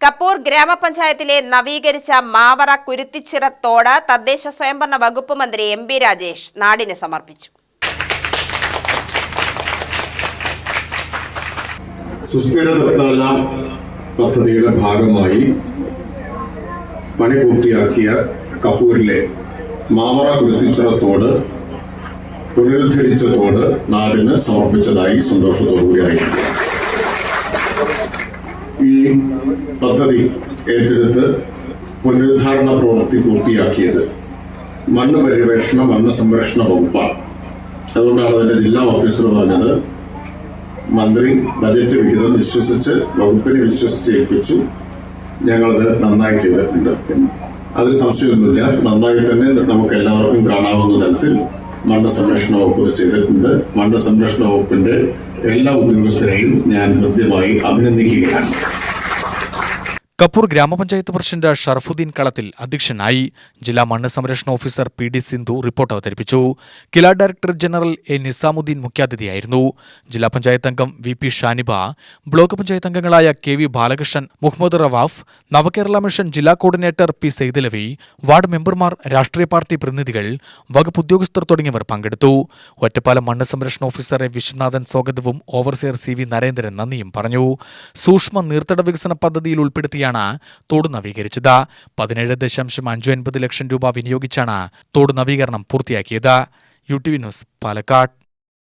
കപ്പൂർ ഗ്രാമപഞ്ചായത്തിലെ നവീകരിച്ച മാവറ കുരുത്തിച്ചിറ തോട് തദ്ദേശ സ്വയംഭരണ വകുപ്പ് മന്ത്രി എം ബി രാജേഷ് നാടിന് സമർപ്പിച്ചു. സുസ്ഥിര പദ്ധതിയുടെ ഭാഗമായി പണി പൂർത്തിയാക്കിയ കപ്പൂരിലെ മാമറ കുരുത്തിച്ചിറ തോട് പുനരുദ്ധരിച്ച തോട് നാടിന് സമർപ്പിച്ചതായി സന്തോഷത്തോടുകൂടി അറിയിച്ചു ഈ പദ്ധതി ഏറ്റെടുത്ത് പുനരുദ്ധാരണ പ്രവൃത്തി പൂർത്തിയാക്കിയത് മണ്ണ് പര്യവേഷണ മണ്ണ് സംരക്ഷണ വകുപ്പാണ്. അതുകൊണ്ടാണ് അതിന്റെ ജില്ലാ ഓഫീസർ പറഞ്ഞത്. മന്ത്രി ബജറ്റ് വിഹിതം വിശ്വസിച്ച് വകുപ്പിനെ വിശ്വസിച്ച് ഏൽപ്പിച്ചു. ഞങ്ങളത് നന്നായി ചെയ്തിട്ടുണ്ട് എന്ന്. അതിൽ സംശയമൊന്നുമില്ല. നന്നായി തന്നെ നമുക്ക് എല്ലാവർക്കും കാണാവുന്ന തരത്തിൽ മണ്ണ് സംരക്ഷണ വകുപ്പ് ചെയ്തിട്ടുണ്ട്. മണ്ഡ സംരക്ഷണ വകുപ്പിന്റെ എല്ലാ ഉദ്യോഗസ്ഥരെയും ഞാൻ ഹൃദ്യമായി അഭിനന്ദിക്കുകയാണ്. കപ്പൂർ ഗ്രാമപഞ്ചായത്ത് പ്രസിഡന്റ് ഷർഫുദ്ദീൻ കളത്തിൽ അധ്യക്ഷനായി ജില്ലാ മണ്ണ് സംരക്ഷണ officer P D Sindhu report അവതരിപ്പിച്ചു. KILA director general A Nizamuddin മുഖ്യാതിഥിയായിരുന്നു. ജില്ലാ പഞ്ചായത്ത് അംഗം V P Shaniba block panchayat അംഗങ്ങളായ K V Balakrishnan Muhammad Rawaf Navakerala mission ജില്ലാ കോർഡിനേറ്റർ പി സെയ്ദലവി വാർഡ് മെമ്പർമാർ രാഷ്ട്രീയ പാർട്ടി പ്രതിനിധികൾ വകുപ്പ് ഉദ്യോഗസ്ഥർ തുടങ്ങിയവർ പങ്കെടുത്തു. ഒറ്റപ്പാലം മണ്ണ് സംരക്ഷണ ഓഫീസർ എ വിശ്വനാഥൻ സ്വാഗതവും ഓവർസിയർ സി വി നരേന്ദ്രൻ നന്ദിയും പറഞ്ഞു. സൂക്ഷ്മ നീർത്തട വികസന പദ്ധതിയിൽ ഉൾപ്പെടുത്തിയാണ് തോട് നവീകരിച്ചത്. പതിനേഴ് ദശാംശം അഞ്ചു ഒൻപത് ലക്ഷം രൂപ വിനിയോഗിച്ചാണ് തോട് നവീകരണം പൂർത്തിയാക്കിയത്. U T V news Palakkad.